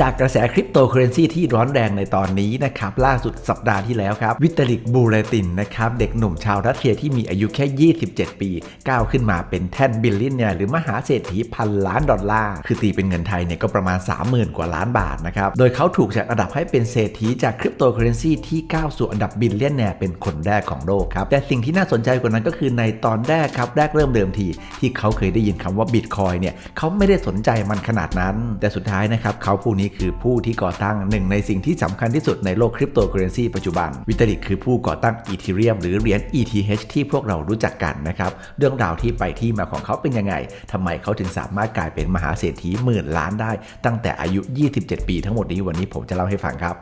จากกระแสคริปโตเคอเรนซีที่ร้อนแรงในตอนนี้นะครับ ล่าสุดสัปดาห์ที่แล้วครับ วิตาลิกบูเลตินนะครับ เด็กหนุ่มชาวรัสเซียที่มีอายุแค่ 27 ปี ก้าวขึ้นมาเป็นแท่นบิลลินเนี่ยหรือมหาเศรษฐีพันล้านดอลลาร์ คือตีเป็นเงินไทยเนี่ยก็ประมาณ 30,000 กว่าล้านบาทนะครับ โดยเขาถูกจัดอันดับให้เป็นเศรษฐีจากคริปโตเคอเรนซีที่ก้าวสู่อันดับบิลเลียนเนี่ยเป็นคนแรกของโลกครับแต่สิ่งที่น่าสนใจกว่านั้นก็คือในตอนแรกครับแรกเริ่มเดิมทีที่เขาเคยได้ยินคำว่าบิตคอยเนี่ยเขาไม่ได้สนใจมันขนาดนั้น แต่สุดท้ายนะครับเขาผู้นี้คือผู้ที่ก่อตั้งหนึ่งในสิ่งที่สำคัญที่สุดในโลกคริปโตเคอเรนซีปัจจุบัน วิตาลิกคือผู้ก่อตั้งอีเทเรียมหรือเหรียญ ETH ที่พวกเรารู้จักกันนะครับ เรื่องราวที่ไปที่มาของเขาเป็นยังไงทำไมเขาถึงสามารถกลายเป็นมหาเศรษฐีหมื่นล้านได้ ตั้งแต่อายุ 27 ปีทั้งหมดนี้วันนี้ผมจะเล่าให้ฟังครับ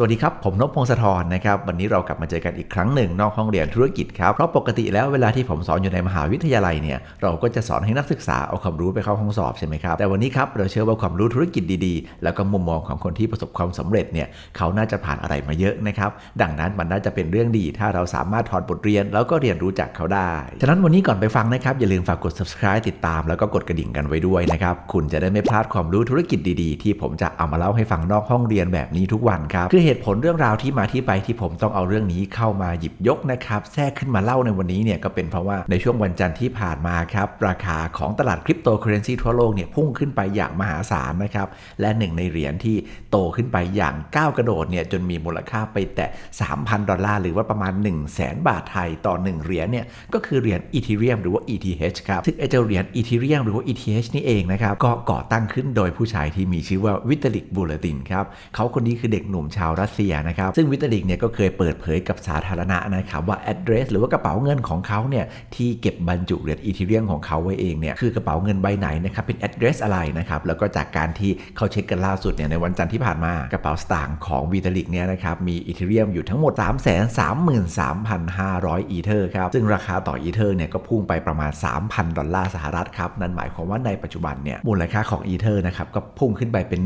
สวัสดีครับ ผมนพพงศธรนะครับ วันนี้เรากลับมาเจอกันอีกครั้งหนึ่งนอกห้องเรียนธุรกิจครับ เพราะปกติแล้วเวลาที่ผมสอนอยู่ในมหาวิทยาลัยเนี่ยเราก็จะสอนให้นักศึกษาเอาความรู้ไปเข้าห้องสอบใช่ไหมครับ แต่วันนี้ครับเราเชื่อว่าความรู้ธุรกิจดีๆ แล้วก็มุมมองของคนที่ประสบความสำเร็จเนี่ยเขาน่าจะผ่านอะไรมาเยอะนะครับ ดังนั้นมันน่าจะเป็นเรื่องดี ถ้าเราสามารถถอดบทเรียน แล้วก็เรียนรู้จากเขาได้ฉะนั้นวันนี้ก่อนไปฟังนะครับอย่าลืมฝากกด subscribe ติดตาม แล้วก็กดกระดิ่งกันไว้ด้วยนะครับคุณจะได้ไม่พลาดความรู้ธุรกิจดีๆ ที่ผมจะเอามาเล่าให้ฟังนอกห้องเรียนแบบนี้ทุกวันครับคือเหตุผลเรื่องราวที่มาที่ไปที่ผมต้องเอาเรื่องนี้เข้ามาหยิบยกนะครับแทรกขึ้นมาเล่าในวันนี้เนี่ยก็เป็นเพราะว่าในช่วงวันจันทร์ที่ผ่านมาครับราคาของตลาดคริปโตเคอเรนซีทั่วโลกเนี่ยพุ่งขึ้นไปอย่างมหาศาลนะครับและหนึ่งในเหรียญที่โตขึ้นไปอย่างก้าวกระโดดเนี่ยจนมีมูลค่าไปแตะ3,000 ดอลลาร์หรือว่าประมาณ 1 0 0 0 0แสนบาทไทยต่อ 1 เหรียญเนี่ยก็คือเหรียญอีเทเรียมหรือว่า ETH ครับซึ่งไอเจ้าเหรียญอีเทเรียมหรือว่า ETH นี่เองนะครับก็ก่อตั้งขึ้นโดยผู้ชายที่มีชื่อว่าวิตาลิกบูลตินครับเขาคนนี้คือเด็กหนุ่มชาวรัสเซียนะครับซึ่งวิตาลิกเนี่ยก็เคยเปิดเผยกับสาธารณะนะครับว่า address หรือว่ากระเป๋าเงินของเขาเนี่ยที่เก็บบรรจุเหรียญอีเทเรียมของเขาไว้เองเนี่ยคือกระเป๋าเงินใบไหนนะครับเป็น address อะไรนะครับแล้วก็จากการที่เขาเช็คกันล่าสุดเนี่ยในวันจันทร์ที่ผ่านมากระเป๋าสตางค์ของวิตาลิกเนี่ยนะครับมีอีเทเรียมอยู่ทั้งหมด333,500 อีเทอร์ครับซึ่งราคาต่ออีเทอร์เนี่ยก็พุ่งไปประมาณ 3,000 ดอลลาร์สหรัฐครับนั่นหมายความว่าในปัจจุบันเนี่ยมูลค่าของอีเทอร์นะครับก็พุ่งขึ้นไปเป็น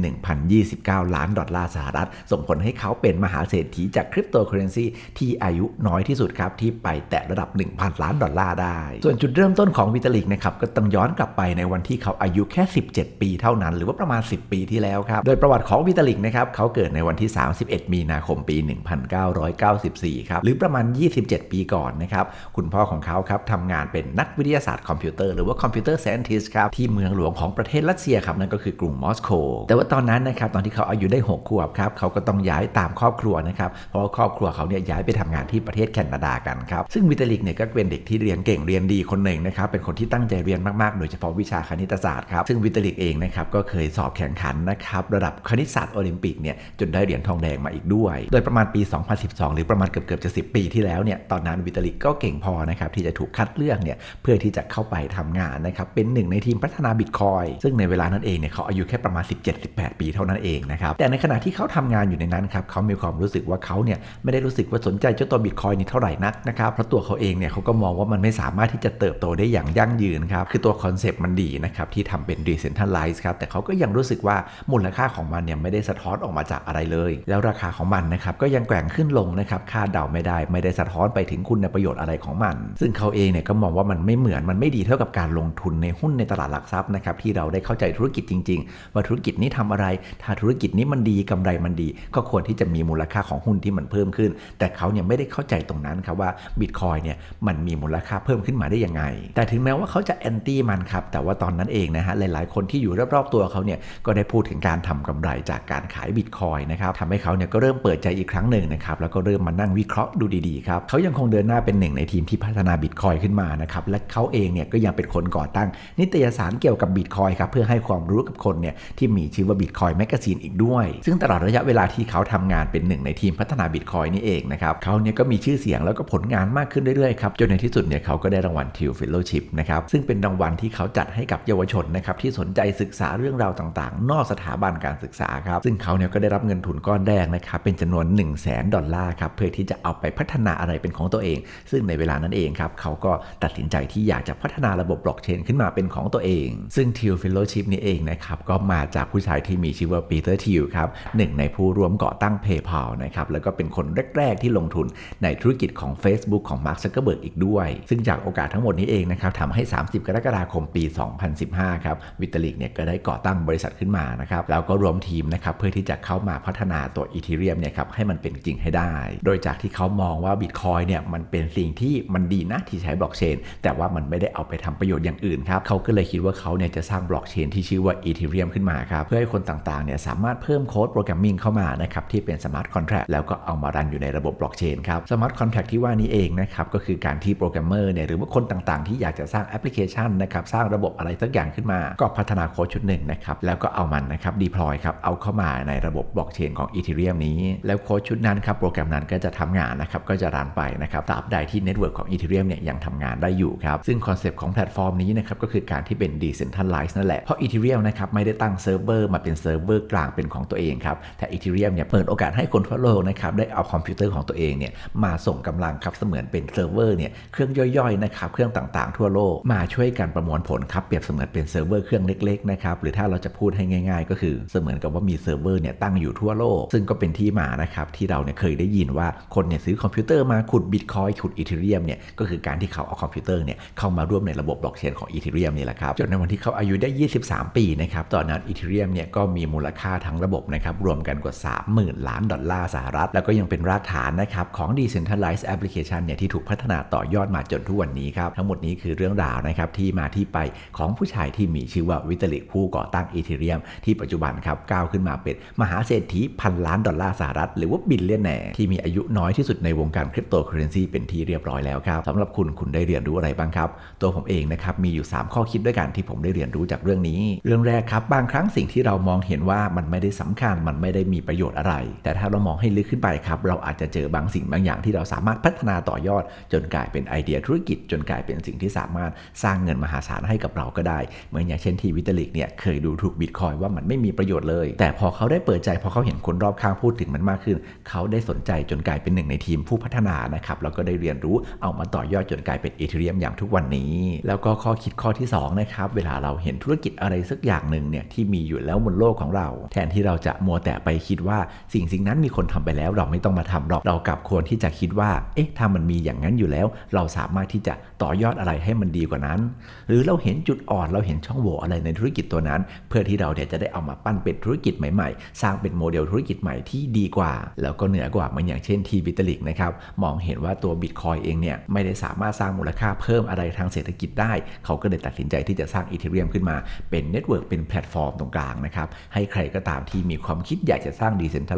1,029 ล้านดอลลาร์สหรัฐส่งผลให้เขาเป็นมหาเศรษฐีจากคริปโตเคอเรนซีที่อายุน้อยที่สุดครับ ที่ไปแตะระดับ 1,000 ล้านดอลลาร์ได้ ส่วนจุดเริ่มต้นของวิตาลิกนะครับก็ต้องย้อนกลับไปในวันที่เขาอายุแค่ 17 ปีเท่านั้น หรือว่าประมาณ 10 ปีที่แล้วครับ โดยประวัติของวิตาลิกนะครับเขาเกิดในวันที่ 31 มีนาคมปี 1994 ครับ หรือประมาณ 27 ปีก่อนนะครับ คุณพ่อของเขาครับทำงานเป็นนักวิทยาศาสตร์คอมพิวเตอร์หรือว่าคอมพิวเตอร์ i ซนติสครับที่เมืองหลวงของประเทศรัสเซียครับนั่นก็คือกรุงมอสโกแต่ว่าตอนนั้นนะครับตอนที่เขาอายุได้ 6 ขวบครับเขาก็ต้องย้ายตามครอบครัวนะครับ เพราะว่าครอบครัวเขาเนี่ยย้ายไปทำงานที่ประเทศแคนาดากันครับ ซึ่งวิตาลิกเนี่ยก็เป็นเด็กที่เรียนเก่งเรียนดีคนหนึ่งนะครับ เป็นคนที่ตั้งใจเรียนมากๆ โดยเฉพาะวิชาคณิตศาสตร์ครับ ซึ่งวิตาลิกเองนะครับก็เคยสอบแข่งขันนะครับระดับคณิตศาสตร์โอลิมปิกเนี่ยจนได้เหรียญทองแดงมาอีกด้วย โดยประมาณปี 2012 หรือประมาณเกือบๆจะ 10 ปีที่แล้วเนี่ยตอนนั้นวิตาลิกก็เก่งพอนะครับที่จะถูกคัดเลือกเนี่ยเพื่อที่จะเข้าไปทำงานนะครับเป็นหนึ่งในทีมพัฒนาบิตคอยซึ่งในเวลานั้นเองเนี่ยเขาอายุแค่ประมาณ 17-18 ปีเท่านั้นเองนะครับแต่ในขณะที่เขาทำงานอยู่ในนั้นครับเขามีความรู้สึกว่าเขาเนี่ยไม่ได้รู้สึกว่าสนใจเจ้าตัวบิตคอยนี้เท่าไหร่นักนะครับเพราะตัวเขาเองเนี่ยเขาก็มองว่ามันไม่สามารถที่จะเติบโตได้อย่างยั่งยืนครับคือตัวคอนเซปต์มันดีนะครับที่ทำเป็น decentralized ครับแต่เขาก็ยังรู้สึกว่ามูลค่าของมันเนี่ยไม่ได้สะท้อนออกมาจากอะไรเลย แล้วราคาของมันนะครับก็ยังแกว่งขึ้นลงนะครับคาดเดาไม่ได้ ไม่ได้สะท้อนไปถึงคุณประโยชน์อะไรของมัน ซึ่งเขาเองเนี่ยก็มองว่ามันไม่เหมือนมันไม่ดีเท่ากับการลงทุนในหุ้นในตลาดหลักทรัพย์นะครับที่เราได้เข้าใจธุรกิจจริง ๆ ว่าธุรกิจนี้ทำอะไร ถ้าธุรกิจนี้มันดีกำไรมันดี ก็ควรที่จะมีมูลค่าของหุ้นที่มันเพิ่มขึ้น แต่เขาเนี่ยไม่ได้เข้าใจตรงนั้นครับว่าบิตคอยเนี่ยมันมีมูลค่าเพิ่มขึ้นมาได้ยังไง แต่ถึงแม้ว่าเขาจะแอนตี้มันครับ แต่ว่าตอนนั้นเองนะฮะหลายๆ คนที่อยู่รอบๆตัวเขาเนี่ยก็ได้พูดถึงการทำกำไรจากการขายบิตคอยนะครับทำให้เขาเนี่ยก็เริ่มเปิดใจอีกครั้งหนึ่งนะครับแล้วก็เริ่มมานั่งวิเคราะห์ดูดีๆครับเขายังคงเดินหน้าเป็นหนึ่งในทีมที่พัฒนาบิตคอยขึ้นมานะครับและเขาเองเนี่ยก็ยังเป็นคนก่อตั้ง นิตยสารเกี่ยวกับบิตคอยครับเพื่อให้ความรู้กับคนเนี่ยที่มีชื่อว่าบิตคอยแมกกาซีนอีกด้วย ซึ่งตลอดระยะเวลาที่เขาทำงานเป็นหนึ่งในทีมพัฒนาบิตคอยนี่เองนะครับเขาเนี่ยก็มีชื่อเสียงแล้วก็ผลงานมากขึ้นเรื่อยๆครับจนในที่สุดเนี่ยเขาก็ได้รางวัลทิวฟิลโลชิพนะครับซึ่งเป็นรางวัลที่เขาจัดให้กับเยาวชนนะครับที่สนใจศึกษาเรื่องราวต่างๆ นอกสถาบันการศึกษาครับซึ่งเขาเนี่ยก็ได้รับเงินทุนก้อนแรกนะครับเป็นจำนวน 1 0 0 0 0แสนดอลลาร์ครับเพื่อที่จะเอาไปพัฒนาอะไรเป็นของตัวเอง ซึ่งในเวลานั้นเองครับเขาก็ตัดสินใจที่อยากจะพัฒนาระบบบล็อกเชนขึ้นมาเป็นของตัวเอง ซึ่งทิวฟิลโลชิพนี่เองนะครับก็มาจากผู้ชายที่มีชื่อว่าปีเตอร์ทิวครับหนึ่งในผู้ร่วมก่อตั้ง PayPal นะครับแล้วก็เป็นคนแรก ๆ ที่ลงทุนในธุรกิจของ Facebook ของ Mark Zuckerberg อีกด้วย ซึ่งจากโอกาสทั้งหมดนี้เองนะครับทำให้ 30 กรกฎาคมปี 2015 ครับวิตาลิกเนี่ยก็ได้ก่อตั้งบริษัทขึ้นมานะครับแล้วก็รวมทีมนะครับเพื่อที่จะเข้ามาพัฒนาตัวอีเทเรียมเนี่ยครับให้มันเป็นจริงให้ได้ โดยจากที่เขามองว่าบิตคอยเนี่ยมันเป็นสิ่งที่มันดีนะที่ใช้บล็อกเชนแต่ว่ามันไม่ได้เอาไปทำประโยชน์อย่างอื่นครับเขาก็เลยคิดว่าเขาเนี่ยจะสร้างบล็อกเชนที่ชื่อว่าอีเทเรียมขึ้นมาครับเพื่อให้คนต่างๆเนี่ยสามารถเพิ่มโค้ดโปรแกรมมิ่งเข้ามานะครับที่เป็นสมาร์ทคอนแท็กแล้วก็เอามารันอยู่ในระบบบล็อกเชนครับสมาร์ทคอนแท็กที่ว่านี้เองนะครับก็คือการที่โปรแกรมเมอร์เนี่ยหรือว่าคนต่างๆ ที่อยากจะสร้างแอปพลิเคชันนะครับสร้างระบบอะไรสักอย่างขึ้นมา ก็พัฒนาโค้ดชุดหนึ่งนะครับแล้วก็เอามันนะครับดีพลอยครับเอาเข้ามาในระบบบล็อกเชนของอีเทเรียมนี้ แล้วโค้ดชุดนั้นครับโปรแกรมนั้นก็จะทำงานนะครับก็จะรันไปนะครับตราบใดที่เน็ตเวิร์กของอีเทเรียมเนี่ยยังทำงานได้อยู่ครับซึ่งคอนเซปต์ของแพลตฟอร์มนี้นะครับก็คือการที่เป็น decentralized นั่นแหละเพราะอีเทเรียมนะครับไม่ได้ตั้งเซิร์ฟเวอร์มาเป็นเซิร์ฟเวอร์กลางเป็นของตัวเองครับแต่อีเทเรียมเนี่ยเปิดโอกาสให้คนทั่วโลกนะครับได้เอาคอมพิวเตอร์ของตัวเองเนี่ยมาส่งกำลังครับเสมือนเป็นเซิร์ฟเวอร์เนี่ยเครื่องย่อยๆนะครับเครื่องต่างๆ ทั่วโลกมาช่วยกันประมวลผลครับเปรียบเสมือนเป็นเซิร์ฟเวอร์เครื่องเล็กๆนะครับหรือถ้าเราจะพูดให้ง่าย ๆ ก็คือเสมือนกับว่ามีเซิร์ฟเวอร์เนี่ยตั้งอยู่ทั่วโลก ซึ่งก็เป็นที่มานะครับที่เราเนี่ยเคยได้ยินว่าคนเนี่ยซื้อคอมพิวเตอร์มาขุดบิตคอยขุดอีเทเรียมเนี่ยก็คือการที่เขาเอาคอมพิวเตอร์เนี่ยเข้ามาร่วมในระบบบล็อกเชนของอีเทเรียมนี่แหละครับจนในวันที่เขาอายุได้ 23 ปีนะครับตอนนั้นอีเทเรียมเนี่ยก็มีมูลค่าทั้งระบบนะครับรวมกันกว่า 30,000ล้านดอลลาร์สหรัฐ แล้วก็ยังเป็นรากฐานนะครับของ decentralized application เนี่ยที่ถูกพัฒนาต่อยอดมาจนทุกวันนี้ครับ ทั้งหมดนี้คือเรื่องราวนะครับที่มาที่ไปของผู้ชายที่มีชื่อว่าวิตาลิกผู้ก่อตั้งอีเทเรียมที่ปัจจุบันครับก้าวขึ้นมาเป็นมหาเศรษฐีพันล้านดอลลาร์สหรัฐ หรือว่าบิลเลียนแนร์ที่มีอายุน้อยที่สุดในวงการคริปโตเคอเรนซีเป็นที่เรียบร้อยแล้วครับสำหรับคุณคุณได้เรียนรู้อะไรบ้างครับ ตัวผมเองนะครับมีอยู่ 3 ข้อคิดด้วยกันที่ผมได้เรียนรู้จากเรื่องนี้ เรื่องแรกครับบางครั้งสิ่งที่เรามองเห็นว่ามันไม่ได้สำคัญมันไม่ได้มีประโยชน์อะไรแต่ถ้าเรามองให้ลึกขึ้นไปครับ เราอาจจะเจอบางสิ่งบางอย่างที่เราสามารถพัฒนาต่อยอด จนกลายเป็นไอเดียธุรกิจ จนกลายเป็นสิ่งที่สามารถสร้างเงินมหาศาลให้กับเราก็ได้ เหมือนอย่างเช่นที่วิตาลิกเนี่ยเคยดูถูกบิตคอยว่ามันไม่มีประโยชน์เลย แต่พอเขาได้เปิดใจพอเขาเห็นคนรอบข้างพูดถึงมันมากขึ้น เขาได้สนใจจนกลายเป็นหนึ่งในทีมผู้พัฒนานะครับแล้วก็ได้เรียนรู้เอามาต่อยอดจนกลายเป็นอีเทเรียมอย่างทุกวันนี้ แล้วก็ข้อคิดข้อที่2นะครับเวลาเราเห็นธุรกิจอะไรสักอย่างหนึ่งเนี่ยที่มีอยู่แล้วบนโลกของเรา แทนที่เราจะมัวแต่ไปคิดว่าสิ่งสิ่งนั้นมีคนทำไปแล้ว เราไม่ต้องมาทำหรอกเรากลับควรที่จะคิดว่า เอ๊ะถ้ามันมีอย่างนั้นอยู่แล้ว เราสามารถที่จะต่อยอดอะไรให้มันดีกว่านั้น หรือเราเห็นจุดอ่อนเราเห็นช่องโหว่อะไรในธุรกิจตัวนั้น เพื่อที่เราเนี่ยจะได้เอามาปั้นเป็นธุรกิจใหม่ๆ สร้างเป็นโมเดลธุรกิจใหม่ที่ดีกว่า แล้วก็เหนือกว่ามันอย่างเช่นทีบิตลิกนะครับมองเห็นว่าตัวบิตคอยเองเนี่ยไม่ได้สามารถสร้างมูลค่าเพิ่มอะไรทางเศรษฐกิจได้ เขาก็เลยตัดสินใจที่จะสร้างอีเทเรียมขึ้นมาเป็นเน็ตเวิร์กเป็นแพลตฟอร์มตรงกลางนะครับให้ใครก็ตามที่มีความคิดอยากจะสร้าง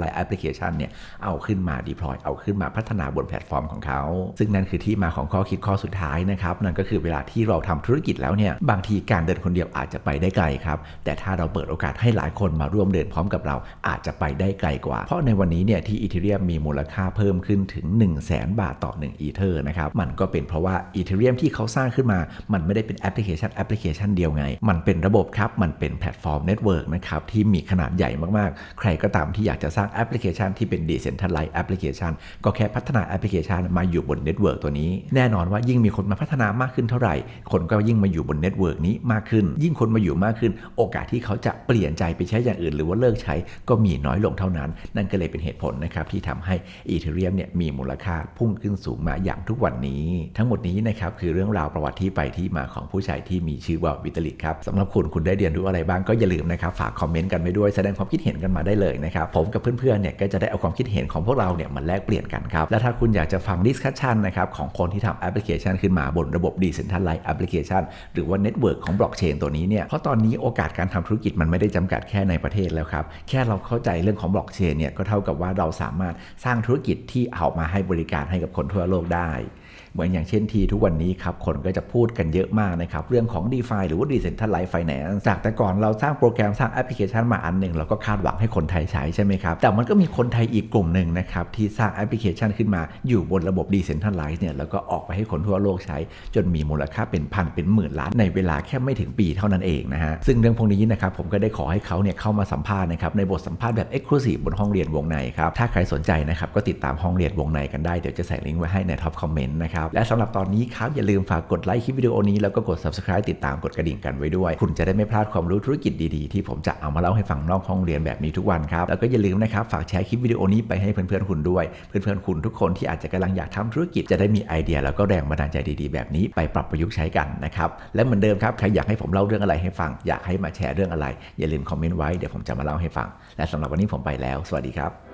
Decentralized Application เนี่ยเอาขึ้นมา deploy เอาขึ้นมาพัฒนาบนแพลตฟอร์มของเขา ซึ่งนั่นคือที่มาของข้อคิดข้อสุดท้ายนะครับนั่นก็คือเวลาที่เราทำธุรกิจแล้วเนี่ยบางทีการเดินคนเดียวอาจจะไปได้ไกลครับแต่ถ้าเราเปิดโอกาสให้หลายคนมาร่วมเดินพร้อมกับเราอาจจะไปได้ไกลกว่า เพราะในวันนี้เนี่ยที่อีเทเรียมมีมูลค่าเพิ่มขึ้นถึง 1 0 0 0 0แบาทต่อ1อีเทอร์นะครับมันก็เป็นเพราะว่าอีเทเรียมที่เขาสร้างขึ้นมา มันไม่ได้เป็นแอปพลิเคชันแอปพลิเคชันเดียวไง มันเป็นระบบครับมันเป็นแพลตฟอร์มเน็ตเวิร์กนะครับที่มีขนาดใหญ่มากๆ ใครก็ตามที่อยากจะสร้างแอปพลิเคชันที่เป็น Decentralized Application ก็แค่พัฒนาแอปพลิเคชันมาอยู่บนเน็ตเวิร์กตัวนี้ แน่นอนว่ายิ่งมีคนมาพัฒนามากขึ้นเท่าไหร่ คนก็ยิ่งมาอยู่บนเน็ตเวิร์กนี้มากขึ้น ยิ่งคนมาอยู่มากขึ้น โอกาสที่เขาจะเปลี่ยนใจไปใช้อย่างอื่น หรือว่าเลิกใช้ก็มีน้อยลงเท่านั้น นั่นก็เลยเป็นเหตุผลนะครับที่ทำให้อีเทเรียมเนี่ยมีมูลค่าพุ่งขึ้นสูงมาอย่างทุกวันนี้ ทั้งหมดนี้นะครับคือเรื่องราวประวัติที่ไปที่มาของผู้ชายที่มีชื่อว่าวิตาลิกครับสำหรับคุณคุณได้เรียนรู้อะไรบ้างก็อย่าลืมนะครับฝากคอมเมนต์กันไปด้วยแสดงความคิดเห็นกันมาได้เลยนะครับผมกับเพื่อนๆเนี่ยก็จะได้เอาความคิดเห็นของพวกเราเนี่ยมาแลกเปลี่ยนกันครับและถ้าคุณอยากจะฟังดิสคัชชันนะครับของคนที่ทำแอปพลิเคชันขึ้นมาบนระบบ Decentralized Application หรือว่าเน็ตเวิร์กของบล็อกเชนตัวนี้เนี่ยเพราะตอนนี้โอกาสการทำธุรกิจมันไม่ได้จำกัดแค่ในประเทศแล้วครับแค่เราเข้าใจเรื่องของบล็อกเชนเนี่ยก็เท่ากับว่าเราสามารถสร้างธุรกิจที่เอามาให้บริการให้กับคนทั่วโลกได้ เหมือนอย่างเช่นทีทุกวันนี้ครับคนก็จะพูดกันเยอะมากนะครับเรื่องของ d e f i หรือว่า Decentralized Finance จากแต่ก่อนเราสร้างโปรแกรมสร้างแอปพลิเคชันมาอันหนึ่งเราก็คาดหวังให้คนไทยใช้ใช่ไหมครับ แต่มันก็มีคนไทยอีกกลุ่มหนึ่งนะครับที่สร้างแอปพลิเคชันขึ้นมาอยู่บนระบบ Decentralized เนี่ยแล้วก็ออกไปให้คนทั่วโลกใช้ จนมีมูลค่าเป็นพันเป็นหมื่นล้านในเวลาแค่ไม่ถึงปีเท่านั้นเองนะฮะซึ่งเรื่องพวกนี้นะครับผมก็ได้ขอให้เขาเนี่ยเข้ามาสัมภาษณ์นะครับในบทสัมภาษณ์แบบ Exclusive บนห้องเรียนวงในครับถ้าใครสนใจนะครับก็ติดตามห้องเรียนวงในกันได้เดี๋ยวจะใส่ลิงก์ไว้ให้ในท็อปคอมเมนต์นะครับ และสำหรับตอนนี้ครับ อย่าลืมฝากกดไลค์คลิปวิดีโอนี้ แล้วก็กด subscribe ติดตามกดกระดิ่งกันไว้ด้วย คุณจะได้ไม่พลาดความรู้ธุรกิจดีๆ ที่ผมจะเอามาเล่าให้ฟังนอกห้องเรียนแบบนี้ทุกวันครับ แล้วก็อย่าลืมนะครับฝากแชร์คลิปวิดีโอนี้ไปให้เพื่อนๆคุณด้วย เพื่อนๆคุณทุกคนที่อาจจะกำลังอยากทำธุรกิจจะได้มีไอเดีย แล้วก็แรงบันดาลใจดีๆ แบบนี้ไปปรับประยุกต์ใช้กันนะครับและเหมือนเดิมครับใครอยากให้ผมเล่าเรื่องอะไรให้ฟังอยากให้มาแชร์เรื่องอะไรอย่าลืมคอมเมนต์ไว้เดี๋ยวผมจะมาเล่าให้ฟังและสำหรับวันนี้ผมไปแล้ว สวัสดีครับ